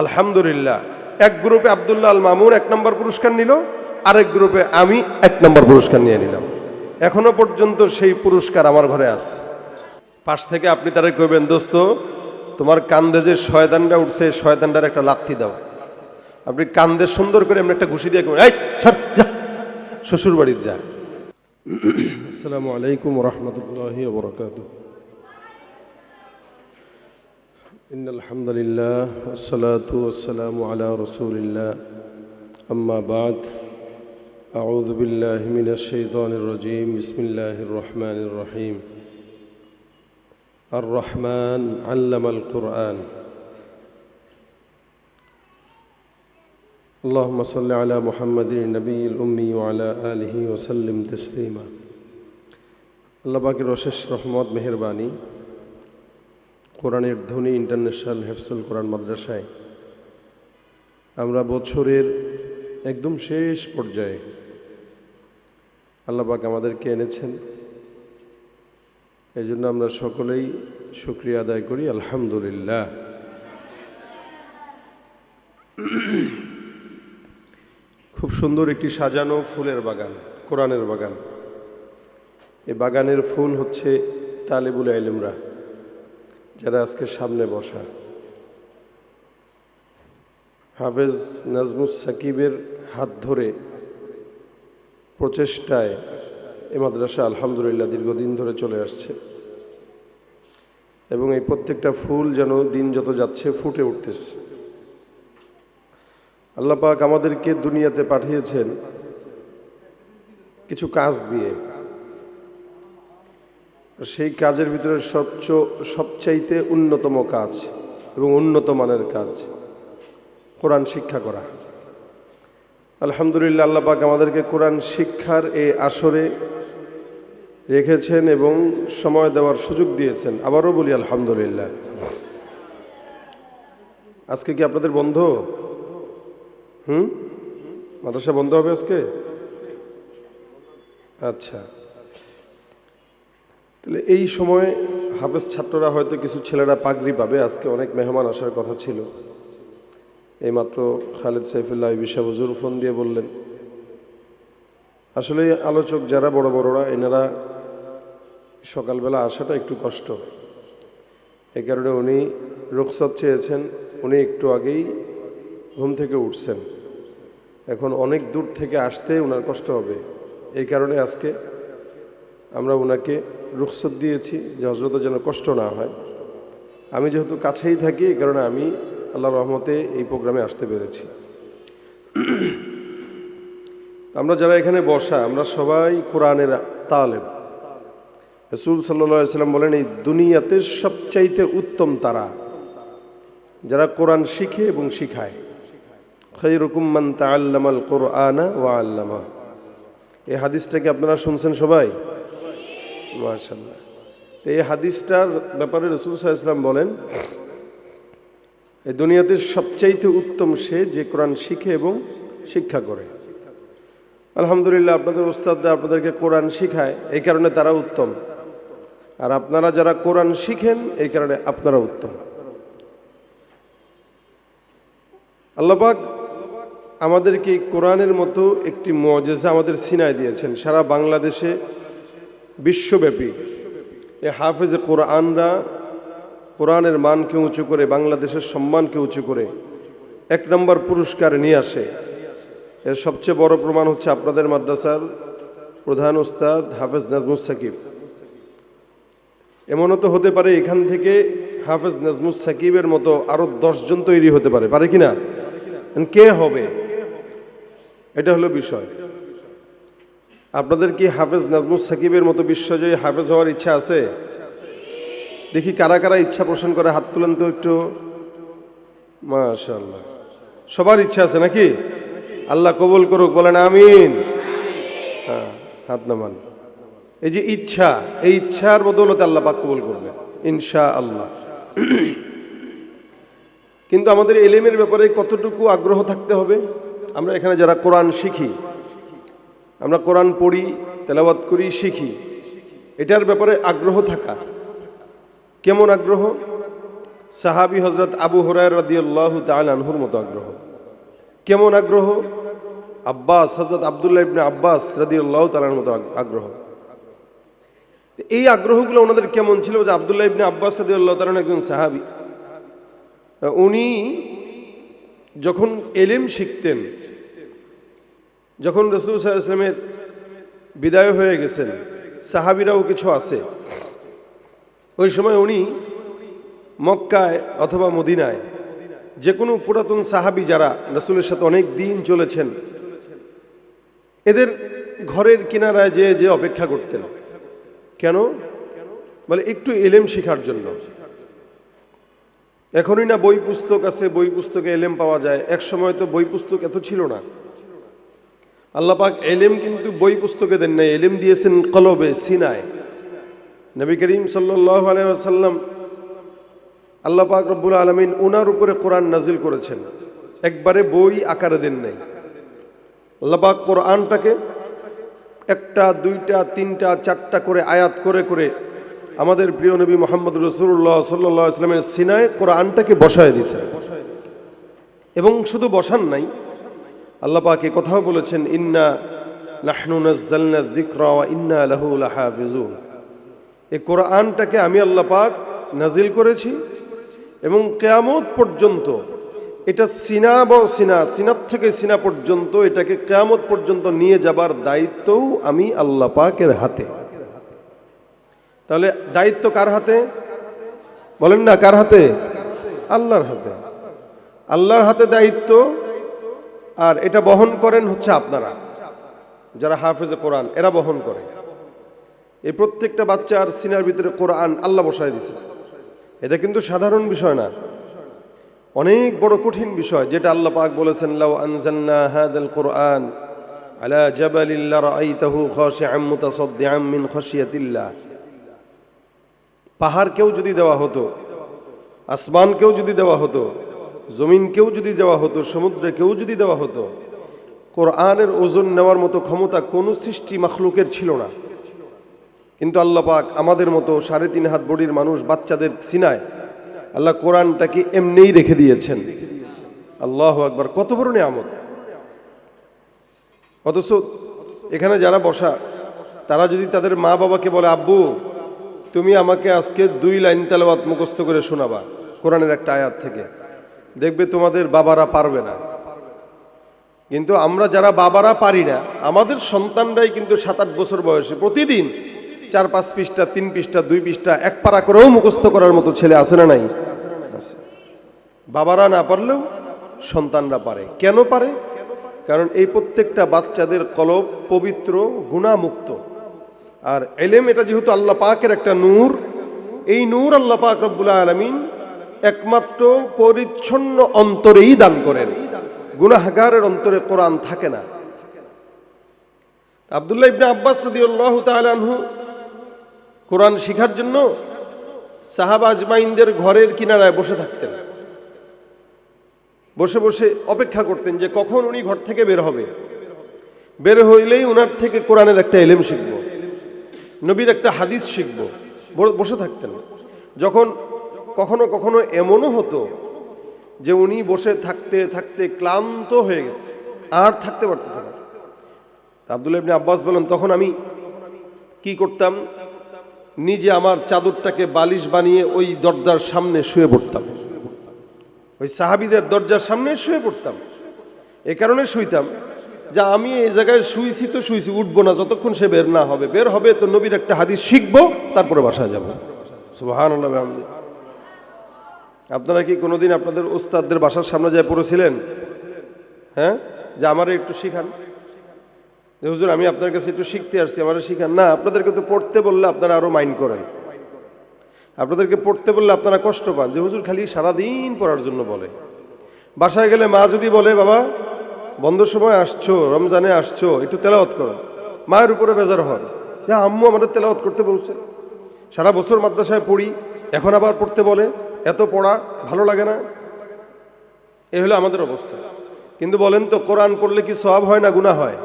আলহামদুলিল্লাহ। এক গ্রুপে আবদুল্লাহ আল মামুন এক নম্বর পুরস্কার নিল, আরেক গ্রুপে আমি এক নম্বর পুরস্কার নিয়ে নিলাম। এখনও পর্যন্ত সেই পুরস্কার আমার ঘরে আছে। পাশ থেকে আপনি তারা কইবেন, দোস্ত, তোমার কান্দে যে শয়তানটা উঠছে এই শয়তানটার একটা লাথি দাও। আপনি কান্দে সুন্দর করে এমনি একটা ঘুষি দিয়ে এই, সর, যা শ্বশুর বাড়ির যা। আসসালামু আলাইকুম রহমতুল্লাহ বরকাত إن الحمد لله والصلاة والسلام على رسول الله. أما بعد أعوذ بالله من الشيطان الرجيم. بسم الله الرحمن الرحيم. الرحمن علم القرآن. اللهم صل على محمد النبي الأمي وعلى آله وسلم تسليما. الله باكر وشش رحمة مهرباني. কোরআনের ধ্বনি ইন্টারন্যাশনাল হেফসুল কোরআন মাদ্রাসায় আমরা বছরের একদম শেষ পর্যায়ে আল্লাহ পাক আমাদেরকে এনেছেন। এই জন্য আমরা সকলেই শুক্রিয়া আদায় করি, আলহামদুলিল্লাহ। খুব সুন্দর একটি সাজানো ফুলের বাগান, কোরআনের বাগান। এই বাগানের ফুল হচ্ছে তালেবুল আইলিমরা যারা আজকে সামনে বসা। হাফেজ নাজমুস সাকিবের হাত ধরে প্রচেষ্টায় এ মাদ্রাসা আলহামদুলিল্লাহ দীর্ঘদিন ধরে চলে আসছে। এবং এই প্রত্যেকটা ফুল যেন দিন যত যাচ্ছে ফুটে উঠতেছে। আল্লাহ পাক আমাদেরকে দুনিয়াতে পাঠিয়েছেন কিছু কাজ দিয়ে। সেই কাজের ভিতরে সবচ, সবচাইতে অন্যতম কাজ এবং উন্নত মানের কাজ কোরআন শিক্ষা করা। আলহামদুলিল্লাহ আল্লাহ পাক আমাদেরকে কোরআন শিক্ষার এই আসরে রেখেছেন এবং সময় দেওয়ার সুযোগ দিয়েছেন। আবারও বলি আলহামদুলিল্লাহ। আজকে কি আপনাদের বন্ধ? হুম? মাদ্রাসা বন্ধ হবে আজকে? আচ্ছা। তাহলে এই সময় হাফেজ ছাত্ররা হয়তো কিছু ছেলেরা পাগড়ি পাবে, আজকে অনেক মেহমান আসার কথা ছিল। এইমাত্র খালেদ সাইফুল্লাহ বিশা হুজুর ফোন দিয়ে বললেন, আসলে আলোচক যারা বড় বড়রা, এনারা সকালবেলা আসাটা একটু কষ্ট। এই কারণে উনি রুখসত চেয়েছেন, উনি একটু আগেই ঘুম থেকে উঠছেন। এখন অনেক দূর থেকে আসতে ওনার কষ্ট হবে। এই কারণে আজকে আমরা ওনাকে রুখসত দিয়েছি যে হজরত যেন কষ্ট না হয়। আমি যেহেতু কাছেই থাকি, এই কারণে আমি আল্লাহ রহমতে এই প্রোগ্রামে আসতে পেরেছি। আমরা যারা এখানে বসা, আমরা সবাই কোরআনের তালেব। রসুল সাল্লা সাল্লাম বলেন, এই দুনিয়াতে সবচাইতে উত্তম তারা যারা কোরআন শিখে এবং শিখায়। খৈরকুম্মান তাল্লামাল কোরআনা ওয়া আল্লামা এই হাদিসটাকে আপনারা শুনছেন সবাই? মাশাল্লাহ তো এই হাদিসটার ব্যাপারে রসুল সাল্লাম বলেন, এই দুনিয়াতে সবচাইতে উত্তম সে যে কোরআন শিখে এবং শিক্ষা করে। আলহামদুলিল্লাহ, আপনাদের উস্তাদরা আপনাদেরকে কোরআন শিখায়, এই কারণে তারা উত্তম। আর আপনারা যারা কোরআন শিখেন, এই কারণে আপনারা উত্তম। আল্লাপাক আমাদেরকে এই কোরআনের মতো একটি মজেজা আমাদের সিনায় দিয়েছেন। সারা বাংলাদেশে বিশ্বব্যাপী। এ হাফেজে কোরআনরা কোরআনের মানকে উঁচু করে, বাংলাদেশের সম্মানকে উঁচু করে এক নম্বর পুরস্কার নিয়ে আসে। এর সবচেয়ে বড় প্রমাণ হচ্ছে আপনাদের মাদ্রাসার প্রধান উস্তাদ হাফেজ নাজমুস সাকিব। এমনও তো হতে পারে এখান থেকে হাফেজ নাজমুস সাকিবের মতো আরও দশজন তৈরি হতে পারে। পারে কি না? কে হবে? এটা হলো বিষয়। আপনাদের কি হাফেজ নাজমুস সাকিবের মতো বিশ্বজয়ী হাফেজ হওয়ার ইচ্ছা আছে? দেখি কারা কারা ইচ্ছা পোষণ করে, হাত তুলেন তো একটু। মাশাল্লাহ সবার ইচ্ছা আছে নাকি? আল্লাহ কবুল করুক, বলেন আমিন। হ্যাঁ হাত নামান। এই যে ইচ্ছা, এই ইচ্ছার বদৌলতে আল্লাহ পাক কবুল করবে ইনশা আল্লাহ কিন্তু আমাদের এলেমের ব্যাপারে কতটুকু আগ্রহ থাকতে হবে? আমরা এখানে যারা কোরআন শিখি আমরা কোরআন পড়ি তেলাবাত করি, শিখি। এটার ব্যাপারে আগ্রহ থাকা। কেমন আগ্রহ? সাহাবি হজরত আবু হরায় রাদিয়াল্লাহু তাআলা আনহুর মতো আগ্রহ। কেমন আগ্রহ? আব্বাস হজরত আবদুল্লাহ ইবনে আব্বাস রাদিয়াল্লাহু তাআলার মতো আগ্রহ। এই আগ্রহগুলো ওনাদের কেমন ছিল যে আবদুল্লাহ ইবনে আব্বাস রাদিয়াল্লাহু তাআলা একজন সাহাবী। উনি যখন এলেম শিখতেন যখন রসুল আলাইহি ইসলামের বিদায় হয়ে গেছেন, সাহাবিরাও কিছু আছে। ওই সময় উনি মক্কায় অথবা মদিনায় যে কোনো পুরাতন সাহাবি যারা রসুলের সাথে অনেক দিন চলেছেন, এদের ঘরের কিনারায় যে যে অপেক্ষা করতেন। কেন? বলে একটু এলেম শেখার জন্য। এখনই না বই পুস্তক আছে, বই পুস্তকে এলেম পাওয়া যায়। এক সময় তো বই পুস্তক এত ছিল না। আল্লাহ পাক এলেম কিন্তু বই পুস্তকে দেন নাই, এলেম দিয়েছেন কলবে, সিনায়। নবী করিম সাল্লাহ আলাইসাল্লাম আল্লাহ পাক রব্বুল আলমিন ওনার উপরে কোরআন নাজিল করেছেন। একবারে বই আকারে দেন নাই। আল্লাহ পাক কোরআনটাকে একটা, দুইটা, তিনটা, চারটা করে আয়াত করে করে আমাদের প্রিয় নবী মোহাম্মদ রসুল্লাহ সাল্লাহ ইসলামের সিনায় কোরআনটাকে বসায় দিছে এবং শুধু বসান নাই আল্লাহ পাক কথাও বলেছেন, ইন্না নাহনু নাজ্জালনা যিকরা ওয়া ইন্না লাহু লাহাফিজুন। এই কোরআনটাকে আমি আল্লাহ পাক নাজিল করেছি এবং কেয়ামত পর্যন্ত এটা সিনা বা সিনা, সিনার থেকে সিনা পর্যন্ত এটাকে কেয়ামত পর্যন্ত নিয়ে যাবার দায়িত্বও আমি আল্লাহ পাকের হাতে। তাহলে দায়িত্ব কার হাতে? বলেন না, কার হাতে? আল্লাহর হাতে। আল্লাহর হাতে দায়িত্ব আর এটা বহন করেন হচ্ছে আপনারা, যারা হাফেজে কোরআন, এরা বহন করে। এই প্রত্যেকটা বাচ্চার সিনার ভিতরে কোরআন আল্লাহ বসায় দিছে। এটা কিন্তু সাধারণ বিষয় না। অনেক বড় কঠিন বিষয়, যেটা আল্লাহ পাক বলেছেন, লাউ আনজালনা হাদাল কোরআন আলা জাবালিল্লা রাআইতাহু খাশিআম মুতাসাদ্দিআম মিন খাশিয়াতিল্লাহ। পাহাড়কেও যদি দেওয়া হতো আসমানকেও যদি দেওয়া হতো জমিনকেও যদি দেওয়া হতো সমুদ্রকেও যদি দেওয়া হতো, কোরআনের ওজন নেওয়ার মতো ক্ষমতা কোনো সৃষ্টি মাখলুকের ছিল না। কিন্তু আল্লাহ পাক আমাদের মতো সাড়ে তিন হাত বডির মানুষ বাচ্চাদের সিনায়, আল্লাহ কোরআনটাকে এমনিই রেখে দিয়েছেন। আল্লাহ আকবার, কত বড় নিয়ামত। অথচ এখানে যারা বসা, তারা যদি তাদের মা বাবাকে বলে, আব্বু, তুমি আমাকে আজকে দুই লাইন তেলাওয়াত মুখস্থ করে শোনাবা, কোরআনের একটা আয়াত থেকে। দেখবে তোমাদের বাবারা পারবে না। কিন্তু আমরা যারা বাবারা পারি না, আমাদের সন্তানরাই কিন্তু সাত আট বছর বয়সে প্রতিদিন চার পাঁচ পৃষ্ঠা, তিন পৃষ্ঠা, দুই পৃষ্ঠা, এক পারা করেও মুখস্থ করার মতো ছেলে আছে না নাই? বাবারা না পারলেও সন্তানরা পারে। কেন পারে? কারণ এই প্রত্যেকটা বাচ্চাদের কলব পবিত্র, গুণামুক্ত। আর এলেম, এটা যেহেতু আল্লাহ পাকের একটা নূর, এই নূর আল্লাহ পাক রব্বুল আলমিন একমাত্র পরিচ্ছন্ন অন্তরেই দান করেন। গুনাহগারের অন্তরে কোরআন থাকে না। আবদুল্লাহ ইবনে আব্বাস তাআলা আনহু কোরআন শিখার জন্য সাহাবা আজমাইনদের ঘরের কিনারায় বসে থাকতেন। বসে বসে অপেক্ষা করতেন যে কখন উনি ঘর থেকে বের হবে। বের হইলেই উনার থেকে কোরআনের একটা এলেম শিখব। নবীর একটা হাদিস শিখব। বসে থাকতেন। যখন কখনো কখনো এমনও হতো যে উনি বসে থাকতে থাকতে ক্লান্ত হয়ে গেছে, আর থাকতে পারতেছে না। আব্দুল ইবনে আব্বাস বলেন, তখন আমি কি করতাম? নিজে আমার চাদরটাকে বালিশ বানিয়ে ওই দরজার সামনে শুয়ে পড়তাম। ওই সাহাবিদের দরজার সামনে শুয়ে পড়তাম। এ কারণে শুইতাম যে আমি এই জায়গায় শুইছি তো শুইছি, উঠবো না, যতক্ষণ সে বের না হবে। বের হবে তো নবীর একটা হাদিস শিখব, তারপরে বাসায় যাব। সুবাহান আপনারা কি কোনোদিন আপনাদের ওস্তাদদের বাসার সামনে যায় পড়েছিলেন? হ্যাঁ? যে আমার একটু শিখান। যে হুজুর, আমি আপনার কাছে একটু শিখতে আসছি, আমার শিখান। না, আপনাদেরকে তো পড়তে বললে আপনারা আরও মাইন্ড করেন। আপনাদেরকে পড়তে বললে আপনারা কষ্ট পান। যে হুজুর খালি সারাদিন পড়ার জন্য বলে। বাসায় গেলে মা যদি বলে, বাবা বন্ধ সময় আসছো, রমজানে আসছো, একটু তেলাওয়াত করো। মায়ের উপরে বেজার হয় যে আম্মু আমাদের তেলাওয়াত করতে বলছে। সারা বছর মাদ্রাসায় পড়ি, এখন আবার পড়তে বলে। এত পড়া ভালো লাগে না? এ হলো আমাদের অবস্থা। কিন্তু বলেন তো, কোরআন পড়লে কি সব হয় না গুণা হয়?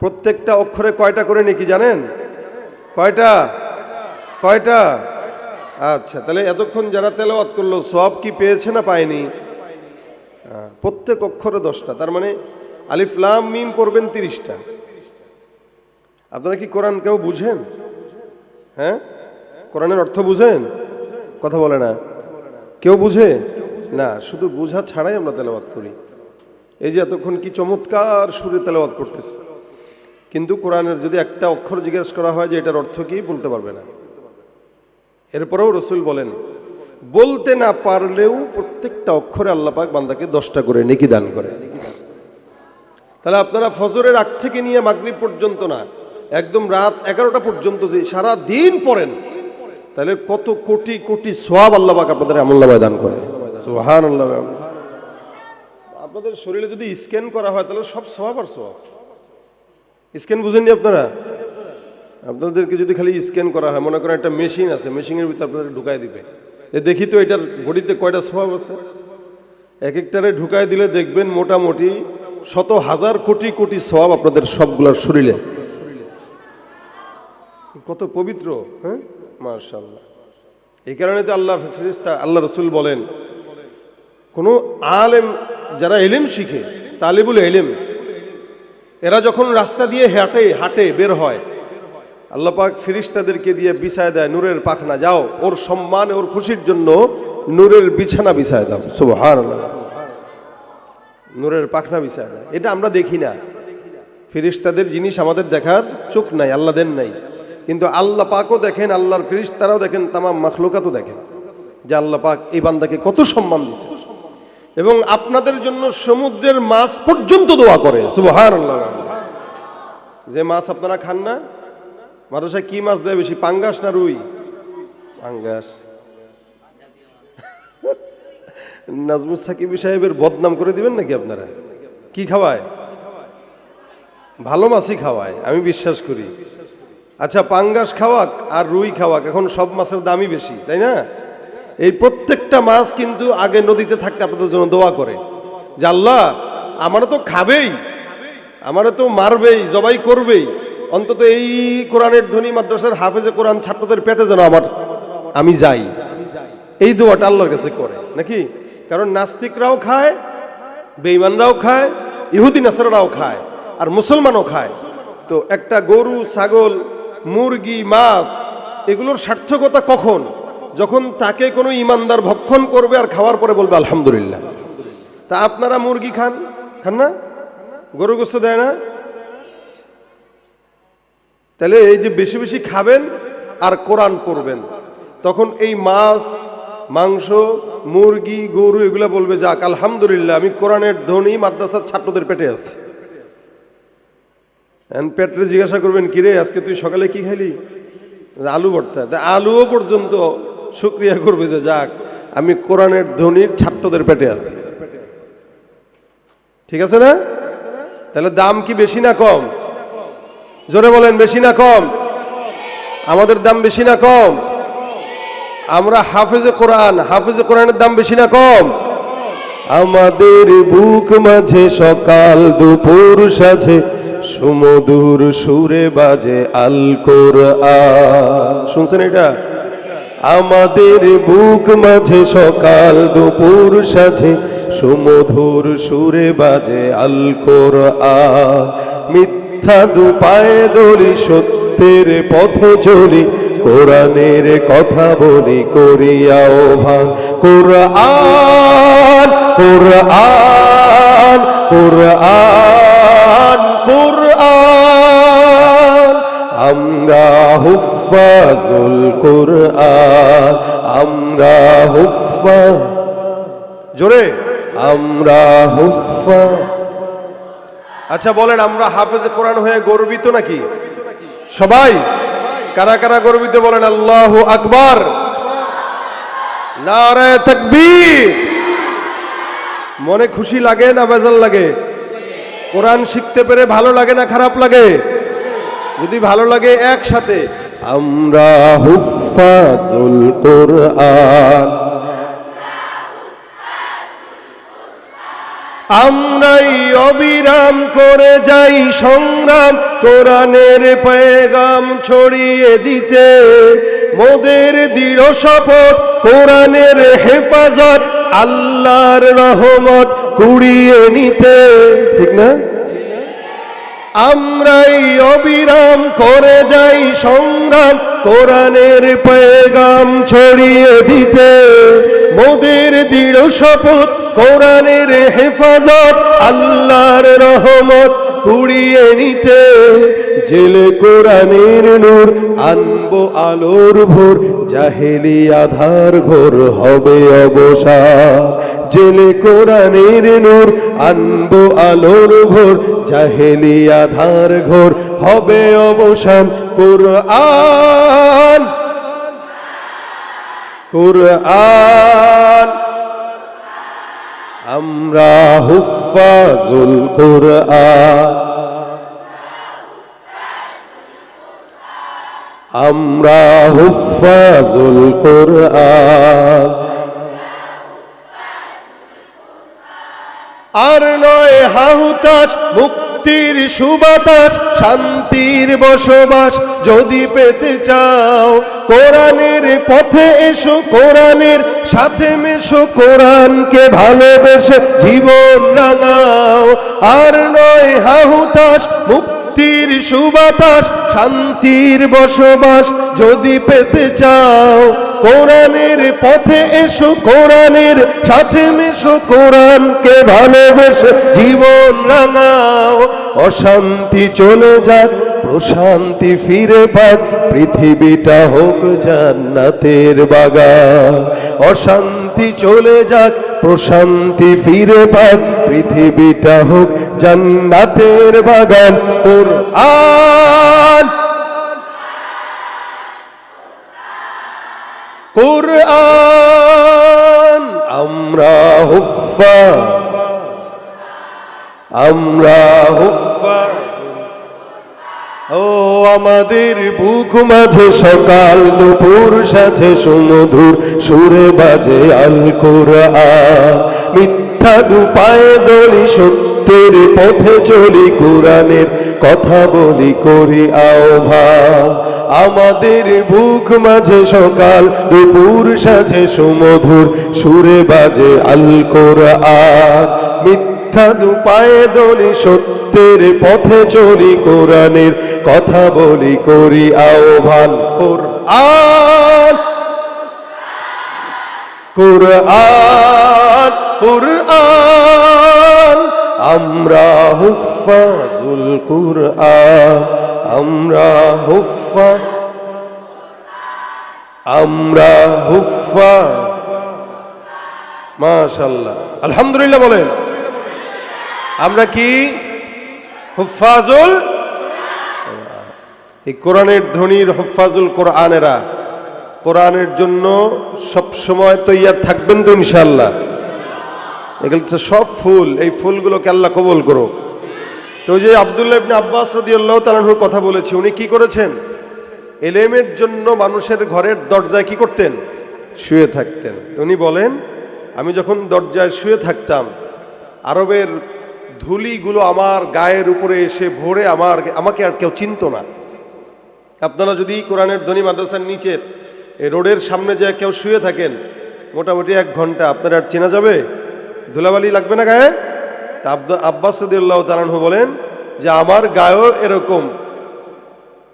প্রত্যেকটা অক্ষরে কয়টা করে নাকি জানেন? কয়টা? কয়টা? আচ্ছা তাহলে এতক্ষণ যারা তেলাওয়াত করল সব কি পেয়েছে না পায়নি? প্রত্যেক অক্ষরে দশটা, তার মানে আলিফ, লাম, মিম পড়বেন তিরিশটা। আপনারা কি কোরআন কেউ বুঝেন? হ্যাঁ? কোরআনের অর্থ বুঝেন? কথা বলে না। কেউ বুঝে? না, শুধু বোঝা ছাড়াই আমরা তেলাওয়াত করি। এই যে এতক্ষণ কি চমৎকার সুরে তেলাওয়াত করতেছে। কিন্তু কোরআনের যদি একটা অক্ষর জিজ্ঞেস করা হয় যে এটার অর্থ কি, বলতে পারবে না। এরপরেও রসুল বলেন, বলতে না পারলেও প্রত্যেকটা অক্ষরে আল্লাপাক বান্দাকে দশটা করে নেকি দান করে। তাহলে আপনারা ফজরের আগ থেকে নিয়ে মাগরিব পর্যন্ত না, একদম রাত এগারোটা পর্যন্ত যে সারা দিন পড়েন তাহলে কত কোটি কোটি সোয়াব আল্লাপাক আপনাদের আমল্লাবায় দান করে। সোহান আল্লাহ আপনাদের শরীরে যদি স্ক্যান করা হয় তাহলে সব সোয়াব আর সোয়াব। স্ক্যান বুঝেননি আপনারা? আপনাদেরকে যদি খালি স্ক্যান করা হয় মনে করেন একটা মেশিন আছে মেশিনের ভিতরে আপনাদের ঢুকাই দিবে। এ দেখি তো এটার বডিতে কয়টা স্বভাব আছে? এক একটারে ঢুকাই দিলে দেখবেন মোটামুটি শত হাজার কোটি কোটি স্বভাব আপনাদের সবগুলোর শরীরে। কত পবিত্র হ্যাঁ? মার্শাল্লাহ এই কারণে তো আল্লাহ ফেরিস্তা আল্লাহ রসুল বলেন, কোনো আলেম যারা এলেম শিখে, তালিবুল এলেম এরা যখন রাস্তা দিয়ে হাঁটে হাঁটে বের হয়, আল্লাহ আল্লাপাক ফিরিস্তাদেরকে দিয়ে বিছায় দেয়, নূরের পাখনা, যাও, ওর সম্মান, ওর খুশির জন্য নূরের বিছানা বিছায় দাও সুবহান নূরের পাখনা বিছায় দেয়। এটা আমরা দেখি না। ফিরিস্তাদের জিনিস আমাদের দেখার চোখ নাই, আল্লাহ দেন নাই। কিন্তু আল্লাহ পাকও দেখেন, আল্লাহর ফিরিস্তারাও দেখেন, তামাম মাখলুকাতও দেখেন যে আল্লাহ পাক এই বান্দাকে কত সম্মান দিছে এবং আপনাদের জন্য সমুদ্রের মাছ পর্যন্ত দোয়া করে সুবহান আল্লাহ যে মাছ আপনারা খান না মাদ্রাসায় কি মাছ দেয় বেশি, পাঙ্গাস না রুই? পাঙ্গাস। নাজমুস সাকিব সাহেবের বদনাম করে দিবেন নাকি আপনারা? কি খাওয়ায়? ভালো মাছই খাওয়ায়, আমি বিশ্বাস করি। আচ্ছা পাঙ্গাস খাওয়াক আর রুই খাওয়াক, এখন সব মাছের দামই বেশি, তাই না? এই প্রত্যেকটা মাছ কিন্তু আগে নদীতে থাকতে আপনাদের জন্য দোয়া করে। আল্লাহ, আমারও তো খাবেই, আমারও তো মারবেই, জবাই করবেই। অন্তত এই কোরআনের ধনী মাদ্রাসার হাফেজে কোরআন ছাত্রদের পেটে যেন আমার, আমি যাই। এই দোয়াটা আল্লাহর কাছে করে, নাকি? কারণ নাস্তিকরাও খায়, বেঈমানরাও খায়, ইহুদি, নাসরারাও খায়, আর মুসলমানও খায়। তো একটা গরু, ছাগল মুরগি, মাছ, এগুলোর সার্থকতা কখন? যখন তাকে কোনো ইমানদার ভক্ষণ করবে আর খাওয়ার পরে বলবে, আলহামদুলিল্লাহ। তা আপনারা মুরগি খান? খান না? গরু গোস্ত দেয় না? তাহলে এই যে বেশি বেশি খাবেন আর কোরআন পড়বেন, তখন এই মাছ, মাংস, মুরগি, গরু, এগুলো বলবে, যাক, আলহামদুলিল্লাহ, আমি কোরআনের ধনী মাদ্রাসার ছাত্রদের পেটে আছি। পেটরে জিজ্ঞাসা করবেন, কিরে, আজকে তুই সকালে কি খাইলি? আলু ভর্তা। তা আলুও পর্যন্ত শুক্রিয়া করবে যে যাক, আমি কোরআনের ধ্বনির ছাত্রদের পেটে আছি। ঠিক আছে না? তাহলে দাম কি বেশি না কম? জোরে বলেন, বেশি না কম? আমাদের দাম বেশি না কম? আমরা হাফেজে কোরআন, হাফেজে কোরআনের দাম বেশি না কম? আমাদের বুক মাঝে সকাল, দুপুর সাঝে সুমধুর সুরে বাজে আল কোরআন। শুনছেন এটা? আমাদের বুক মাঝে সকাল, দুপুর সাঝে সুমধুর সুরে বাজে আল কোরআন। মিথ্যা দুপায়ে দলি সত্যের পথে চলি, কোরআনের কথা বলি করিয়াও ভান। কোরআন কোরআন কোরআন কোরআন আমরা হুফাজুল কোরআন আমরা হুফা জোরে? আমরা হুফা আচ্ছা বলেন আমরা হাফেজে কোরআন হয়ে গর্বিত নাকি? সবাই? কারা কারা গর্বিত বলেন আল্লাহ আকবার। নারায় তাকবীর। মনে খুশি লাগে না বেজাল লাগে? কোরআন শিখতে পেরে ভালো লাগে না খারাপ লাগে? যদি ভালো লাগে একসাথে। আমরা হুফাজুল কোরআন। আমরাই অবিরাম করে যাই সংগ্রাম। কোরআনের পেগাম ছড়িয়ে দিতে মোদের দৃঢ় শপথ, কোরআনের হেফাজত, আল্লাহর রহমত কুড়িয়ে নিতে। ঠিক না? আমরাই অবিরাম করে যাই সংগ্রাম। কোরআনের পেগাম ছড়িয়ে দিতে মোদের দৃঢ় শপথ কোরআনের হেফাজত, আল্লাহর রহমত কুড়িয়ে নিতে। জেলে কোরআনের নূর, আনব আলোর ভোর জাহেলি আধার ঘোর হবে অবসাদ। জেলে কোরআনের নূর, আনব আলোর ভোর জাহেলি আধার ঘোর হবে অবসান কোরআন কোরআন আমরা হুফাজুল কোরআন। আমরা হুফাজুল কোরআন। আর নয় হাহুতাস মুক্তির সুবাতাস, শান্তির বসবাস যদি পেতে চাও, কোরআনের পথে এসো, কোরআনের সাথে মেশো, কোরআনকে ভালোবেসে জীবন রাঙাও। আর নয় হাহুতাস মুক্তির সুবাতাস, শান্তির বসবাস যদি পেতে চাও, কোরআনের পথে এসো, কোরআনের সাথে মেশো, কোরআনকে ভালোবেসে জীবন রাঙাও। অশান্তি চলে যাক প্রশান্তি ফিরে পাক, পৃথিবীটা হোক জান্নাতের বাগান। অশান্তি চলে যাক, প্রশান্তি ফিরে পাক, পৃথিবীটা হোক জান্নাতের বাগান। কোরআন। কোরআন। আমরা হুফা আমরা হুফা ও আমাদের বুক মাঝে সকাল, দুপুর সাথে সুমধুর, সুরে বাজে আল মিথ্যা দুপায়ে দলি সত্যের পথে চলি কোরআনের কথা বলি করি আহ্বান আমাদের বুক মাঝে সকাল, দুপুর সাথে সুমধুর, সুরে বাজে আল কোরআন। মিথ্যা দুপায়ে দলি সত্যের পথে চলি কোরআনের কথা বলি করি আহ্বান কোরআন। কোরআন কোরআন। আমরা হুফাজুল কোরআন। আমরা হুফা আমরা হুফা মাশাল্লাহ। আলহামদুলিল্লাহ বলেন। আমরা কি? হুফাজুল এই কোরআনের ধ্বনির হুফাজুল কোরআনেরা, কোরআনের জন্য সব সময় তৈয়ার থাকবেন তো ইনশাল্লাহ এগুলো তো সব ফুল, এই ফুলগুলোকে আল্লাহ কবল করো তো যে আবদুল্লাহ ইবনে আব্বাস রাদিয়াল্লাহু তাআলার কথা বলেছি, উনি কি করেছেন? এলেমের জন্য মানুষের ঘরের দরজায় কি করতেন? শুয়ে থাকতেন। উনি বলেন, আমি যখন দরজায় শুয়ে থাকতাম, আরবের ধুলিগুলো আমার গায়ের উপরে এসে ভরে আমার আমাকে আর কেউ চিনত না। আপনারা যদি কোরআনের ধনী মাদ্রাসার নিচের রোডের সামনে যে কেউ শুয়ে থাকেন, মোটামুটি এক ঘণ্টা, আপনার আর চেনা যাবে? ধুলাবালি লাগবে না গায়ে? তা আব্বাস সদিউল্লাহ তালানহু বলেন যে আমার গায়েও এরকম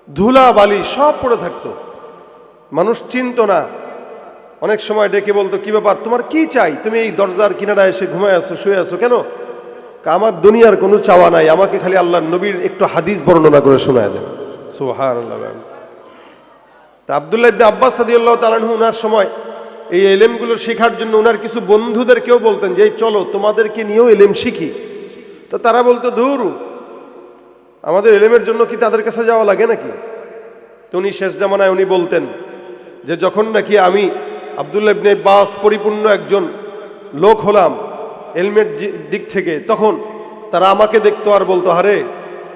ধুলা বালি সব পড়ে থাকতো। মানুষ চিনত না। অনেক সময় ডেকে বলতো, কি ব্যাপার? তোমার কি চাই? তুমি এই দরজার কিনারা এসে ঘুমায় আছো, শুয়ে আছো কেন? আমার দুনিয়ার কোনো চাওয়া নাই। আমাকে খালি আল্লাহ নবীর একটু হাদিস বর্ণনা করে শোনায় দেন। সুহান তা আবদুল্লাহ আব্বাস সাদিউল্লাহ তালানহু উনার সময় এই এলেমগুলো শেখার জন্য ওনার কিছু বন্ধুদের কেউ বলতেন যে চলো, তোমাদেরকে নিয়েও এলেম শিখি। তো তারা বলতো, ধুর, আমাদের এলেমের জন্য কি তাদের কাছে যাওয়া লাগে নাকি? তো উনি শেষ জামানায় উনি বলতেন যে, যখন নাকি আমি আবদুল্লাহ ইবনে বাস পরিপূর্ণ একজন লোক হলাম এলমের দিক থেকে, তখন তারা আমাকে দেখতো আর বলতো, আরে,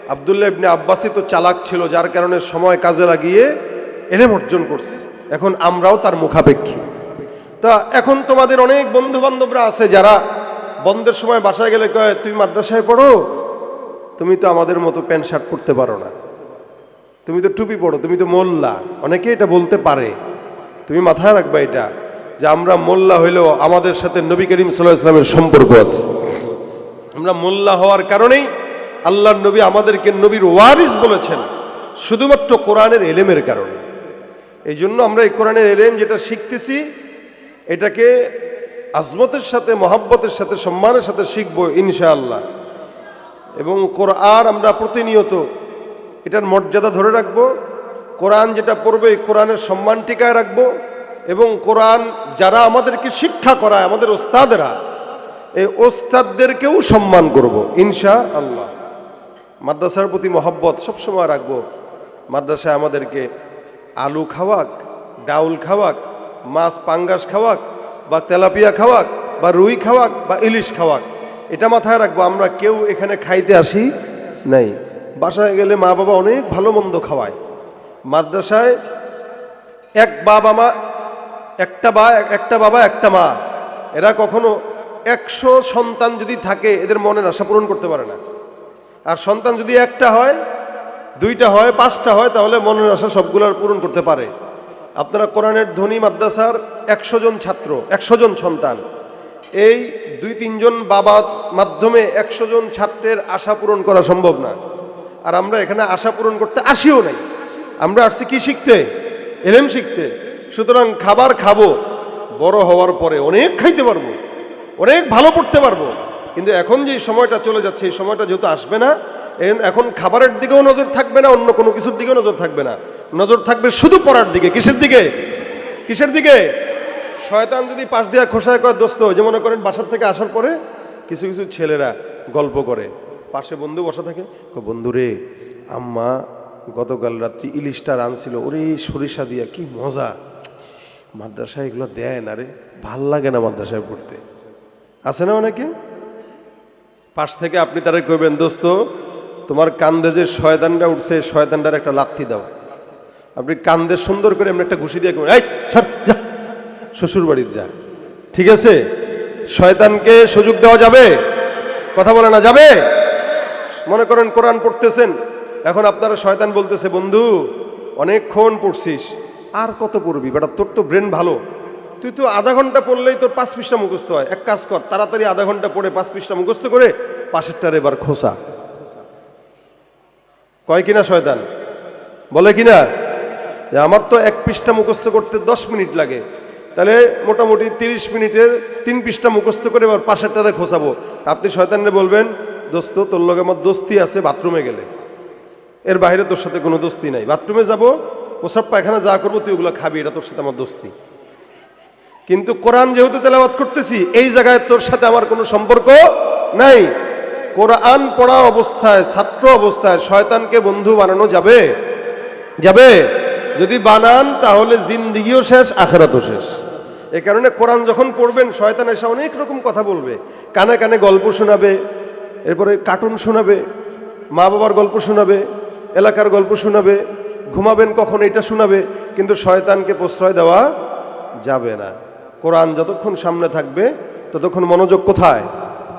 আবদুল্লাহ ইবনে আব্বাসই তো চালাক ছিল, যার কারণে সময় কাজে লাগিয়ে এলেম অর্জন করছে। এখন আমরাও তার মুখাপেক্ষী। তা এখন তোমাদের অনেক বন্ধু বান্ধবরা আছে যারা বন্ধের সময় বাসায় গেলে কয় তুমি মাদ্রাসায় পড়ো? তুমি তো আমাদের মতো প্যান্ট শার্ট পরতে পারো না। তুমি তো টুপি পড়ো তুমি তো মোল্লা। অনেকে এটা বলতে পারে। তুমি মাথায় রাখবা এটা। যে আমরা মোল্লা হইলেও আমাদের সাথে নবী করিম সাল্লাহ ইসলামের সম্পর্ক আছে। আমরা মোল্লা হওয়ার কারণেই আল্লাহ নবী আমাদেরকে নবীর ওয়ারিস বলেছেন, শুধুমাত্র কোরআনের এলেমের কারণে। এই জন্য আমরা এই কোরআনের এলেম যেটা শিখতেছি, এটাকে আজমতের সাথে, মহাব্বতের সাথে, সম্মানের সাথে শিখব ইনশাআল্লাহ। এবং কোরআন আমরা প্রতিনিয়ত এটার মর্যাদা ধরে রাখব। কোরআন যেটা পড়বে কোরআনের সম্মান টিকায় রাখব। এবং কোরআন যারা আমাদেরকে শিক্ষা করায়, আমাদের ওস্তাদেরা, এই ওস্তাদদেরকেও সম্মান করব ইনশা আল্লাহ মাদ্রাসার প্রতি মহব্বত সবসময় রাখব। মাদ্রাসায় আমাদেরকে আলু খাওয়াক, ডাউল খাওয়াক, মাছ, পাঙ্গাস খাওয়াক, বা তেলাপিয়া খাওয়াক, বা রুই খাওয়াক, বা ইলিশ খাওয়াক, এটা মাথায় রাখব। আমরা কেউ এখানে খাইতে আসি নাই। বাসায় গেলে মা বাবা অনেক ভালো মন্দ খাওয়ায়। মাদ্রাসায় এক বাবা মা একটা বা, একটা বাবা, একটা মা। এরা কখনো একশো সন্তান যদি থাকে, এদের মনের আশা পূরণ করতে পারে না। আর সন্তান যদি একটা হয়, দুইটা হয়, পাঁচটা হয়, তাহলে মনের আশা সবগুলোর পূরণ করতে পারে। আপনারা কোরআনের ধনী মাদ্রাসার একশো জন ছাত্র, একশো জন সন্তান। এই দুই, তিনজন বাবার মাধ্যমে একশো জন ছাত্রের আশা পূরণ করা সম্ভব না। আর আমরা এখানে আশা পূরণ করতে আসিও নাই। আমরা আসছি কি শিখতে? এলেম শিখতে। সুতরাং খাবার খাব, বড় হওয়ার পরে অনেক খাইতে পারব, অনেক ভালো পড়তে পারব। কিন্তু এখন যে সময়টা চলে যাচ্ছে, এই সময়টা যেহেতু আসবে না এখন খাবারের দিকেও নজর থাকবে না, অন্য কোনো কিছুর দিকেও নজর থাকবে না। নজর থাকবে শুধু পড়ার দিকে। কিসের দিকে? কিসের দিকে? শয়তান যদি পাশ দিয়া খোসায় কয়, দোস্ত যে মনে করেন বাসার থেকে আসার পরে কিছু কিছু ছেলেরা গল্প করে। পাশে বন্ধু বসা থাকে বন্ধু রে, আম্মা গতকাল রাত্রি ইলিশটা রানছিল ওরে সরিষা দিয়া, কি মজা। মাদ্রাসায় এগুলো দেয় না রে। ভালো লাগে না মাদ্রাসায় পড়তে। আছে না অনেকে? পাশ থেকে আপনি তারা কইবেন, দোস্ত, তোমার কান্দে যে শয়তানটা উঠছে, শয়তানটার একটা লাথি দাও। আপনি কান্দে সুন্দর করে এমনি একটা ঘুষি দিয়ে যা শ্বশুর বাড়ির যা। ঠিক আছে? শয়তানকে সুযোগ দেওয়া যাবে? কথা বলে না, যাবে? মনে করেন কোরআন পড়তেছেন। এখন আপনারা শয়তান বলতেছে, বন্ধু, অনেকক্ষণ পড়ছিস। আর কত পড়বি? বেটা, তোর তো ব্রেন ভালো। তুই তো আধা ঘণ্টা পড়লেই তোর পাঁচ পৃষ্ঠা মুখস্থ হয়। এক কাজ কর, তাড়াতাড়ি আধা ঘণ্টা পড়ে পাঁচ পৃষ্ঠা মুখস্থ করে পাশেরটার এবার খোসা। কয় কিনা শয়তান? বলে কিনা? যে আমার তো এক পৃষ্ঠা মুখস্থ করতে দশ মিনিট লাগে। তাহলে মোটামুটি তিরিশ মিনিটে তিন পৃষ্ঠা মুখস্থ করে এবার পাশেরটারে খোসাবো। আপনি শয়তানরে বলবেন, দোস্ত, তোর লগে আমার দোস্তি আছে, বাথরুমে গেলে। এর বাইরে তোর সাথে কোনো দোস্তি নাই। বাথরুমে যাব ওসব পায়খানা যা করব তুই ওগুলো খাবি, এটা তোর সাথে আমার দোস্তি। কিন্তু কোরআন যেহেতু তেলাওয়াত করতেছি, এই জায়গায় তোর সাথে আমার কোনো সম্পর্ক নাই। কোরআন পড়া অবস্থায়, ছাত্র অবস্থায় শয়তানকে বন্ধু বানানো যাবে? যাবে? যদি বানান, তাহলে জিন্দিগিও শেষ, আখেরাতও শেষ। এ কারণে কোরআন যখন পড়বেন, শয়তান এসে অনেক রকম কথা বলবে। কানে কানে গল্প শোনাবে, এরপরে কার্টুন শোনাবে মা বাবার গল্প শোনাবে, এলাকার গল্প শোনাবে ঘুমাবেন কখন এটা শোনাবে, কিন্তু শয়তানকে প্রশ্রয় দেওয়া যাবে না। কোরআন যতক্ষণ সামনে থাকবে, ততক্ষণ মনোযোগ কোথায়?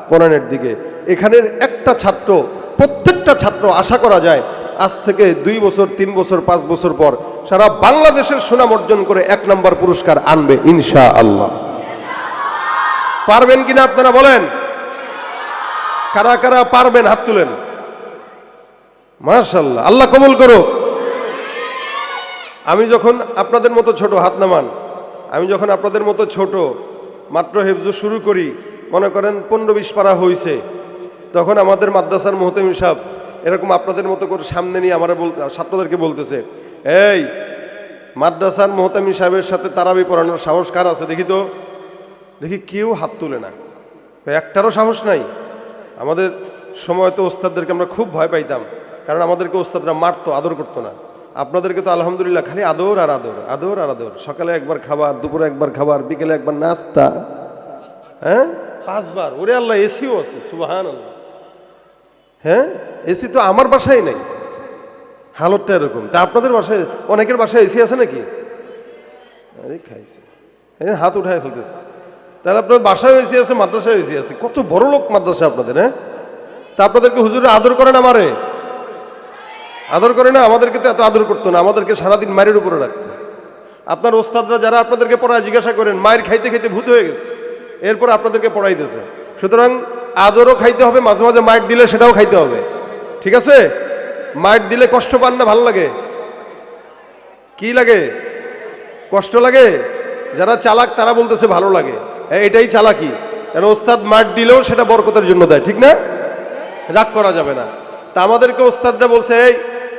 কোরআনের দিকে। এখানের একটা ছাত্র, প্রত্যেকটা ছাত্র আশা করা যায়, আজ থেকে দুই বছর, তিন বছর, পাঁচ বছর পর সারা বাংলাদেশের সুনাম অর্জন করে এক নম্বর পুরস্কার আনবে ইনশা আল্লাহ পারবেন কিনা আপনারা বলেন? কারা কারা পারবেন হাত তুলেন? মাশাল্লাহ আল্লাহ কবুল করো আমি যখন আপনাদের মতো ছোট হাত নামান আমি যখন আপনাদের মতো ছোট মাত্র হেফজু শুরু করি, মনে করেন পনেরো বিশ পারা হয়েছে তখন আমাদের মাদ্রাসার মোহতেম সাহেব এরকম আপনাদের মতো করে সামনে নিয়ে আমার বল ছাত্রদেরকে বলতেছে, এই, মাদ্রাসার মোহতামি সাহেবের সাথে তারাবি পড়ানোর সাহস কার আছে দেখি তো? দেখি কেউ হাত তুলে না। একটারও সাহস নাই। আমাদের সময় তো ওস্তাদদেরকে আমরা খুব ভয় পাইতাম, কারণ আমাদেরকে ওস্তাদরা মারতো, আদর করতো না। আপনাদেরকে তো আলহামদুলিল্লাহ খালি আদর আর আদর আদর আর আদর। সকালে একবার খাবার দুপুরে একবার খাবার বিকেলে একবার নাস্তা। হ্যাঁ? পাঁচবার। ওরে আল্লাহ এসিও আছে সুবাহান আল্লাহ হ্যাঁ? এসি তো আমার বাসায় নেই। হালতটা এরকম। তা আপনাদের বাসায় অনেকের বাসায় এসি আছে নাকি? আরে খাইছে। হাত উঠায় ফেলতেছে। তাহলে আপনার বাসায় এসি আছে মাদ্রাসায় এসি আছে। কত বড় লোক মাদ্রাসা আপনাদের হ্যাঁ? তা আপনাদেরকে হুজুরে আদর করে না মারে আদর করে না, আমাদেরকে তো এত আদর করতো না, আমাদেরকে সারাদিন মায়ের উপরে রাখতো। আপনার ওস্তাদরা যারা আপনাদেরকে পড়ায় জিজ্ঞাসা করেন, মায়ের খাইতে খাইতে ভূত হয়ে গেছে। এরপর আপনাদেরকে পড়াইতেছে সুতরাং আদরও খাইতে হবে, মাঝে মাঝে মাইট দিলে সেটাও খাইতে হবে। ঠিক আছে? মায়ের দিলে কষ্ট পান না, ভালো লাগে। কি লাগে? কষ্ট লাগে? যারা চালাক, তারা বলতেছে ভালো লাগে। এটাই চালাকি। কারণ ওস্তাদ মাঠ দিলেও সেটা বরকতের জন্য দেয়, ঠিক না? রাগ করা যাবে না। তা আমাদেরকে ওস্তাদরা বলছে, এই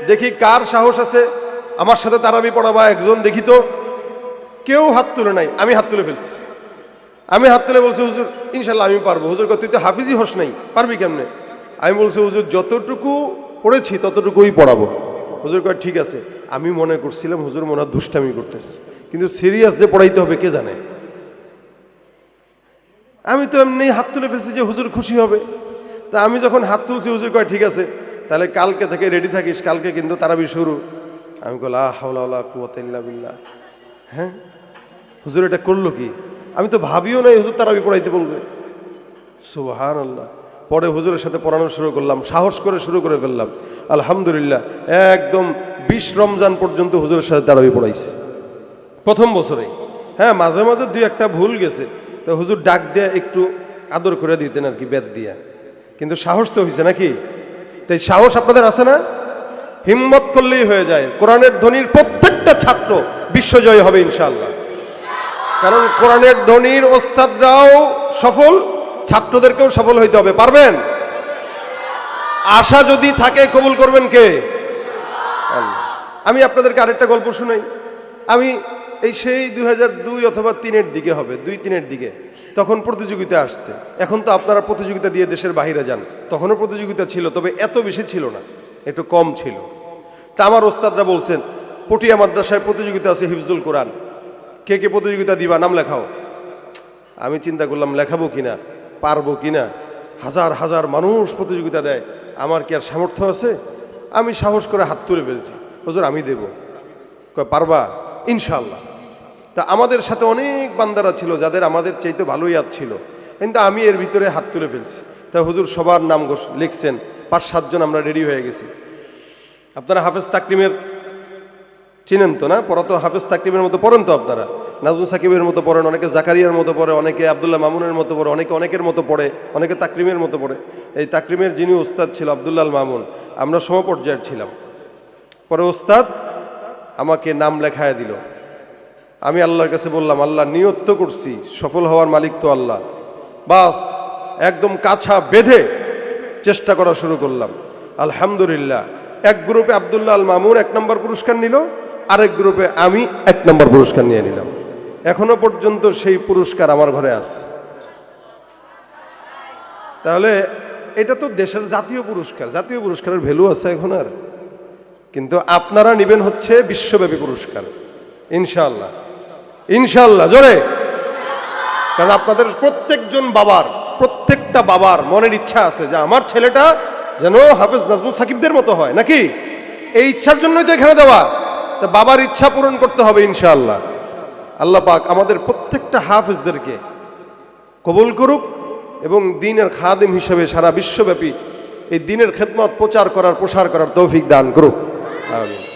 দেখি কার সাহস আছে? আমার সাথে তারাবি পড়াবা একজন, দেখি তো। কেউ হাত তুলে নাই, আমি হাত তুলে ফেলছি। আমি হাত তুলে বলছি, হুজুর ইনশাল্লাহ আমি পারব। হুজুর তুই তো হাফিজি হোস নাই, পারবি কেমনে? আমি বলছি, হুজুর, যতটুকু পড়েছি, ততটুকুই পড়াবো। হুজুর কয়, ঠিক আছে। আমি মনে করছিলাম, হুজুর, মনে হয় দুষ্টামি করতেছি। কিন্তু সিরিয়াস যে পড়াইতে হবে, কে জানে? আমি তো এমনি হাত তুলে ফেলছি যে, হুজুর, খুশি হবে। তা আমি যখন হাত তুলছি, হুজুর কয়, ঠিক আছে। তাহলে কালকে থেকে রেডি থাকিস, কালকে কিন্তু তারাবি শুরু। আমি কল হাওলা কুয়াত বিল্লা হ্যাঁ? হুজুর এটা করল কি? আমি তো ভাবিও নাই হুজুর তারাবি পড়াইতে বলবে। সুবাহান আল্লাহ পরে হুজুরের সাথে পড়ানো শুরু করলাম, সাহস করে শুরু করে ফেললাম। আলহামদুলিল্লাহ, একদম বিশ রমজান পর্যন্ত হুজুরের সাথে তারাবি পড়াইছি। প্রথম বছরে। হ্যাঁ মাঝে মাঝে দুই একটা ভুল গেছে। তো হুজুর ডাক দিয়ে একটু আদর করে দিতেন আর কি, বেদ দিয়া। কিন্তু সাহস তো হয়েছে নাকি? তাই সাহস আপনাদের আছে না? হিম্মত করলেই হয়ে যায়। কোরআনের ধ্বনির প্রত্যেকটা ছাত্র বিশ্বজয় হবে ইনশাল্লাহ কারণ কোরআনের ধ্বনির ওস্তাদরাও সফল, ছাত্রদেরকেও সফল হইতে হবে। পারবেন? আশা যদি থাকে, কবুল করবেন কে? আমি আপনাদেরকে আরেকটা গল্প শুনাই। আমি এই সেই দুই হাজার দুই অথবা তিনের দিকে হবে, দুই তিনের দিকে। তখন প্রতিযোগিতা আসছে। এখন তো আপনারা প্রতিযোগিতা দিয়ে দেশের বাহিরে যান। তখনও প্রতিযোগিতা ছিল, তবে এত বেশি ছিল না, একটু কম ছিল। তা আমার ওস্তাদরা বলছেন, পটিয়া মাদ্রাসায় প্রতিযোগিতা আছে হিফজুল কোরআন। কে কে প্রতিযোগিতা দিবা, নাম লেখাও। আমি চিন্তা করলাম, লেখাবো কিনা পারব কিনা হাজার হাজার মানুষ প্রতিযোগিতা দেয়। আমার কি আর সামর্থ্য আছে? আমি সাহস করে হাত তুলে ফেলছি। হুজুর, আমি দেব। কয়, পারবা? ইনশাল্লাহ তা আমাদের সাথে অনেক বান্দারা ছিল যাদের আমাদের চাইতে ভালোই ইয়াদ ছিল। কিন্তু আমি এর ভিতরে হাত তুলে ফেলছি। তা হুজুর সবার নাম লিখছেন। পাঁচ সাতজন আমরা রেডি হয়ে গেছি। আপনারা হাফেজ তাকরিমের চিনেন তো না? পড়া তো হাফেজ তাকরিমের মতো পড়েন তো আপনারা? নাজমুল সাকিবের মতো পড়েন, অনেকে জাকারিয়ার মতো পড়ে, অনেকে আবদুল্লাহ মামুনের মতো পড়ে, অনেকে অনেকের মতো পড়ে, অনেকে তাকরিমের মতো পড়ে। এই তাকরিমের যিনি ওস্তাদ ছিল আবদুল্লাহ মামুন, আমরা সমপর্যায়ের ছিলাম। পরে ওস্তাদ আমাকে নাম লেখায় দিল। আমি আল্লাহর কাছে বললাম, আল্লাহ, নিয়ত তো করছি, সফল হওয়ার মালিক তো আল্লাহ। বাস, একদম কাছা বেঁধে চেষ্টা করা শুরু করলাম। আলহামদুলিল্লাহ, এক গ্রুপে আবদুল্লাহ আল মামুন এক নম্বর পুরস্কার নিল, আরেক গ্রুপে আমি এক নম্বর পুরস্কার নিয়ে নিলাম। এখনও পর্যন্ত সেই পুরস্কার আমার ঘরে আছে। তাহলে এটা তো দেশের জাতীয় পুরস্কার, জাতীয় পুরস্কারের ভ্যালু আছে এখন আর। কিন্তু আপনারা নেবেন হচ্ছে বিশ্বব্যাপী পুরস্কার ইনশাল্লাহ ইনশাল্লাহ, জোরে। কারণ আপনাদের প্রত্যেকজন বাবার, প্রত্যেকটা বাবার মনের ইচ্ছা আছে যে আমার ছেলেটা যেন হাফেজ নাজমুল সাকিবদের মতো হয়, নাকি? এই ইচ্ছার জন্যই তো এখানে দেওয়া। তা বাবার ইচ্ছা পূরণ করতে হবে ইনশাআল্লাহ। আল্লাহ পাক আমাদের প্রত্যেকটা হাফেজদেরকে কবুল করুক এবং দিনের খাদিম হিসেবে সারা বিশ্বব্যাপী এই দিনের খেদমত প্রচার করার, প্রসার করার তৌফিক দান করুক। আমিন।